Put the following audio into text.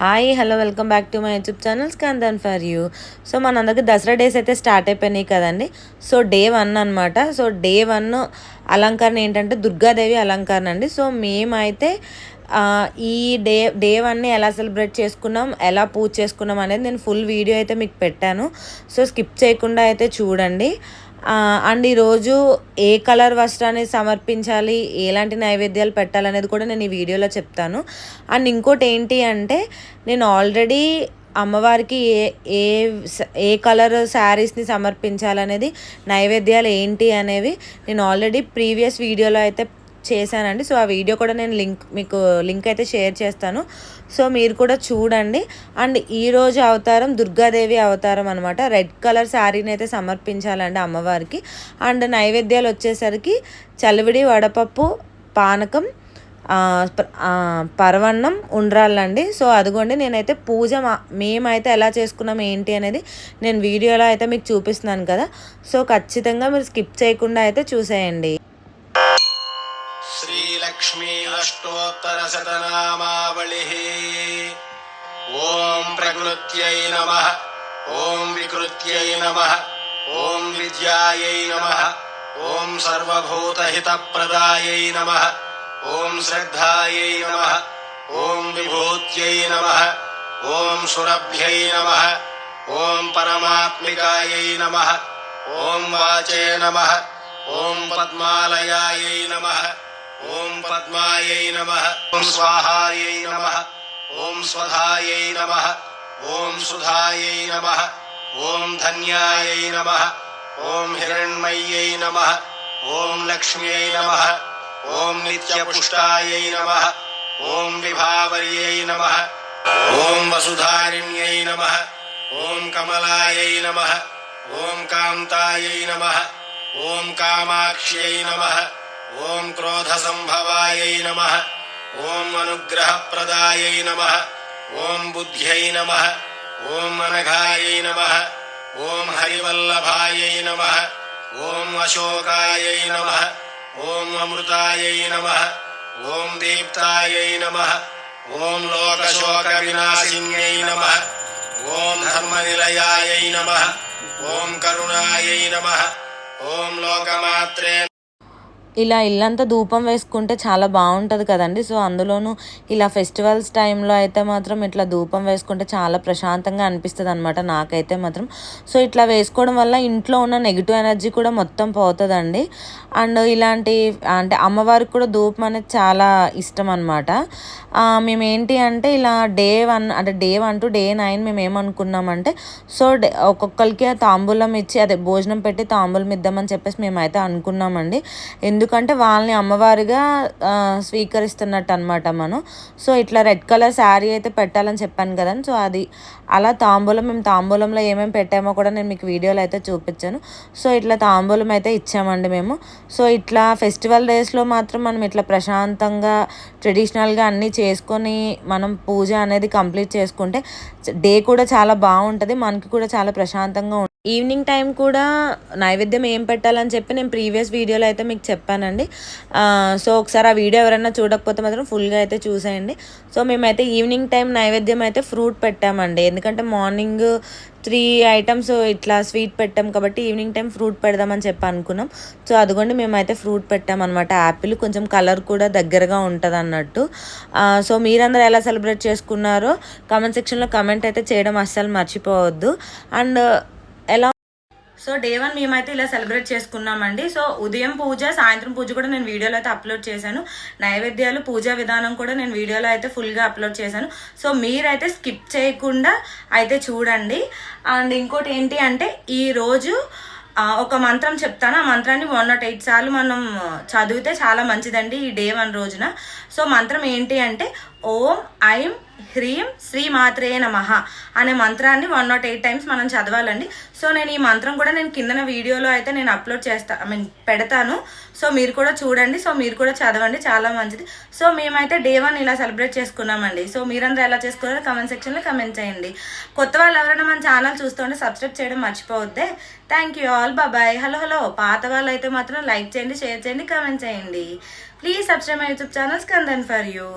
Hi hello welcome back to my YouTube channel Skandan for you. So మనందరికి Dasara days అయితే start అయిపోయినాయి కదండి. So day one అనమాట so day one అలంకరణ ఏంటంటే దుర్గాదేవి అలంకరణ అండి. సో మేమైతే ఈ డే డే వన్ని ఎలా సెలబ్రేట్ చేసుకున్నాం ఎలా పూజ చేసుకున్నాం అనేది నేను ఫుల్ వీడియో అయితే మీకు పెట్టాను. సో స్కిప్ చేయకుండా అయితే చూడండి. అండ్ ఈరోజు ఏ కలర్ వస్త్రాన్ని సమర్పించాలి ఎలాంటి నైవేద్యాలు పెట్టాలనేది కూడా నేను ఈ వీడియోలో చెప్తాను. అండ్ ఇంకోటి ఏంటి అంటే నేను ఆల్రెడీ అమ్మవారికి ఏ ఏ ఏ కలర్ శారీస్ని సమర్పించాలనేది నైవేద్యాలు ఏంటి అనేవి నేను ఆల్రెడీ ప్రీవియస్ వీడియోలో అయితే చేశానండి. సో ఆ వీడియో కూడా నేను లింక్ మీకు లింక్ అయితే షేర్ చేస్తాను. సో మీరు కూడా చూడండి. అండ్ ఈరోజు అవతారం దుర్గాదేవి అవతారం అనమాట రెడ్ కలర్ శారీని అయితే సమర్పించాలండి అమ్మవారికి. అండ్ నైవేద్యాలు వచ్చేసరికి చలివిడి వడపప్పు పానకం పరవన్నం ఉండ్రాళ్ళండి. సో అదిగోండి నేనైతే పూజ మేమైతే ఎలా చేసుకున్నాం ఏంటి అనేది నేను వీడియోలో అయితే మీకు చూపిస్తున్నాను కదా. సో ఖచ్చితంగా మీరు స్కిప్ చేయకుండా అయితే చూసేయండి. ॐ प्रकृत्यै नमः ॐ विकृत्यै नमः ॐ विद्यायै नमः ॐ सर्वभूतहितप्रदायै नमः ॐ श्रद्धायै नमः ॐ विभूत्यै नमः ॐ सुरभ्यै नमः ॐ परमात्मिकायै नमः ॐ वाचे नमः ॐ पद्मालयायै नमः ॐ पद्मायै नमः ॐ स्वाहायै नमः ॐ स्वधायै नमः ॐ सुधायै नमः ॐ धन्यायै नमः ॐ हिरण्मय्यै नमः ॐ लक्ष्म्यै नमः ॐ नित्यपुष्टायै नमः ॐ विभावर्यै नमः ॐ वसुधारिण्यै नमः ॐ कमलायै नमः ॐ कान्तायै नमः ॐ कामाक्ष्यै नमः ॐ क्रोधसम्भवायै नमः ॐ अनुग्रहप्रदायै नमः ॐ बुद्ध्यै नमः ॐ अनघायै नमः ॐ हरिवल्लभायै नमः ॐ अशोकायै नमः ॐ अमृतायै नमः ॐ दीप्तायै नमः ॐ लोकशोकविनाशिन्यै नमः ॐ धर्मनिलयायै नमः ॐ करुणायै नमः ॐ लोकमात्रे ఇలా ఇల్లంతా ధూపం వేసుకుంటే చాలా బాగుంటుంది కదండి. సో అందులోనూ ఇలా ఫెస్టివల్స్ టైంలో అయితే మాత్రం ఇట్లా ధూపం వేసుకుంటే చాలా ప్రశాంతంగా అనిపిస్తుంది అనమాట నాకైతే మాత్రం. సో ఇట్లా వేసుకోవడం వల్ల ఇంట్లో ఉన్న నెగిటివ్ ఎనర్జీ కూడా మొత్తం పోతుందండి. అండ్ ఇలాంటి అంటే అమ్మవారికి కూడా ధూపం అనేది చాలా ఇష్టం అనమాట మేమేంటి అంటే ఇలా డే వన్ అంటే day one to day nine మేము ఏమనుకున్నామంటే సో డే ఒక్కొక్కరికి ఆ తాంబూలం ఇచ్చి అదే భోజనం పెట్టి తాంబూలం ఇద్దామని చెప్పేసి మేమైతే అనుకున్నామండి. ఎందుకు ఎందుకంటే వాళ్ళని అమ్మవారిగా స్వీకరిస్తున్నట్టు అనమాట మనం. సో ఇట్లా రెడ్ కలర్ శారీ అయితే పెట్టాలని చెప్పాను కదండి సో అది అలా తాంబూలం మేము తాంబూలంలో ఏమేమి పెట్టామో కూడా నేను మీకు వీడియోలో అయితే చూపించాను. సో ఇట్లా తాంబూలం అయితే ఇచ్చామండి మేము. సో ఇట్లా ఫెస్టివల్ డేస్లో మాత్రం మనం ఇట్లా ప్రశాంతంగా ట్రెడిషనల్గా అన్నీ చేసుకొని మనం పూజ అనేది కంప్లీట్ చేసుకుంటే డే కూడా చాలా బాగుంటుంది మనకి కూడా చాలా ప్రశాంతంగా ఉంటుంది ఈవినింగ్ టైం కూడా నైవేద్యం ఏం పెట్టాలని చెప్పి నేను ప్రీవియస్ వీడియోలో అయితే మీకు చెప్పానండి. సో ఒకసారి ఆ వీడియో ఎవరైనా చూడకపోతే మాత్రం ఫుల్గా అయితే చూసేయండి. సో మేమైతే ఈవినింగ్ టైం నైవేద్యం అయితే ఫ్రూట్ పెట్టామండి. ఎందుకంటే మార్నింగ్ త్రీ ఐటమ్స్ ఇట్లా స్వీట్ పెట్టాం కాబట్టి ఈవినింగ్ టైం ఫ్రూట్ పెడదామని చెప్పి అనుకున్నాం. సో అదిగోండి మేమైతే ఫ్రూట్ పెట్టామన్నమాట. యాపిల్ కొంచెం కలర్ కూడా దగ్గరగా ఉంటుంది అన్నట్టు సో మీరందరూ ఎలా సెలబ్రేట్ చేసుకున్నారో కామెంట్ సెక్షన్లో కమెంట్ అయితే చేయడం అస్సలు మర్చిపోవద్దు. అండ్ ఎలా? సో డే వన్ మేమైతే ఇలా సెలబ్రేట్ చేసుకున్నామండి. సో ఉదయం పూజ సాయంత్రం పూజ కూడా నేను వీడియోలో అయితే అప్లోడ్ చేశాను. నైవేద్యాలు పూజా విధానం కూడా నేను వీడియోలో అయితే ఫుల్గా అప్లోడ్ చేశాను. సో మీరైతే స్కిప్ చేయకుండా అయితే చూడండి. అండ్ ఇంకోటి ఏంటి అంటే ఈ రోజు ఒక మంత్రం చెప్తాను. ఆ మంత్రాన్ని వన్ నాట్ ఎయిట్ సార్లు మనం చదివితే చాలా మంచిదండి ఈ డే వన్ రోజున. సో మంత్రం ఏంటి అంటే ఓం ఐం హ్రీం శ్రీ మాత్రే నమః అనే మంత్రాన్ని వన్ నాట్ ఎయిట్ టైమ్స్ మనం చదవాలండి. సో నేను ఈ మంత్రం కూడా నేను కిందన వీడియోలో అయితే నేను అప్లోడ్ చేస్తా ఐ మీన్ పెడతాను. సో మీరు కూడా చూడండి. సో మీరు కూడా చదవండి. చాలా మంచిది. సో మేమైతే డే వన్ ఇలా సెలబ్రేట్ చేసుకున్నామండి. సో మీరందరూ ఎలా చేసుకున్నారో కమెంట్ సెక్షన్లో కమెంట్ చేయండి. కొత్త వాళ్ళు ఎవరైనా మన ఛానల్ చూస్తుంటే సబ్స్క్రైబ్ చేయడం మర్చిపోవద్దే. Thank you all. బాబాయ్ హలో హలో. పాత వాళ్ళు అయితే మాత్రం లైక్ చేయండి షేర్ చేయండి కమెంట్ చేయండి. Please subscribe my YouTube channel Skandan for you.